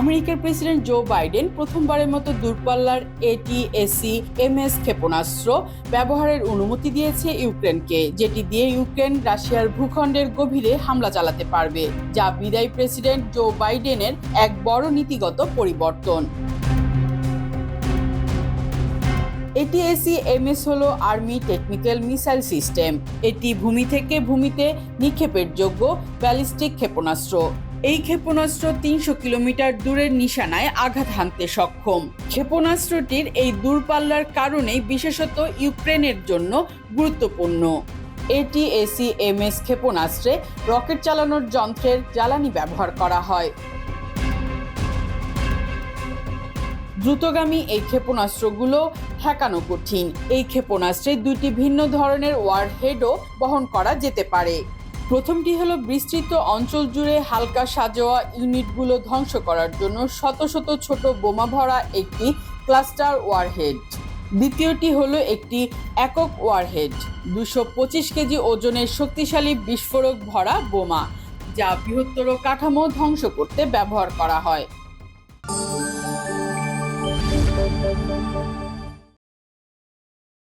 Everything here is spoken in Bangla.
আমেরিকার প্রেসিডেন্ট জো বাইডেন প্রথমবারের মতো দূরপাল্লার এটিএসি এমএস ক্ষেপণাস্ত্র ব্যবহারের অনুমতি দিয়েছে ইউক্রেনকে, যেটি দিয়ে ইউক্রেন রাশিয়ার ভূখণ্ডের গভীরে হামলা চালাতে পারবে, যা বিদায়ী প্রেসিডেন্ট জো বাইডেনের এক বড় নীতিগত পরিবর্তন। এটিএসি এমএস হল আর্মি টেকনিক্যাল মিসাইল সিস্টেম। এটি ভূমি থেকে ভূমিতে নিক্ষেপের যোগ্য ব্যালিস্টিক ক্ষেপণাস্ত্র। এই ক্ষেপণাস্ত্র তিনশো কিলোমিটার দূরের নিশানায় আঘাত হানতে সক্ষম। ক্ষেপণাস্ত্রটির এই দূরপাল্লার কারণেই বিশেষত ইউক্রেনের জন্য গুরুত্বপূর্ণ। এটিএসি এমএস ক্ষেপণাস্ত্রে রকেট চালানোর যন্ত্রের জ্বালানি ব্যবহার করা হয়। দ্রুতগামী এই ক্ষেপণাস্ত্রগুলো ঠেকানো কঠিন। এই ক্ষেপণাস্ত্রে দুটি ভিন্ন ধরনের ওয়ারহেডও বহন করা যেতে পারে। প্রথমটি হলো বিস্তৃত অঞ্চল জুড়ে হালকা সাজোয়া ইউনিটগুলো ধ্বংস করার জন্য শত শত ছোট বোমা ভরা একটি ক্লাস্টার ওয়ারহেড। দ্বিতীয়টি হলো একটি একক ওয়ারহেড, দুশো পঁচিশ কেজি ওজনের শক্তিশালী বিস্ফোরক ভরা বোমা, যা বৃহত্তর কাঠামো ধ্বংস করতে ব্যবহার করা হয়।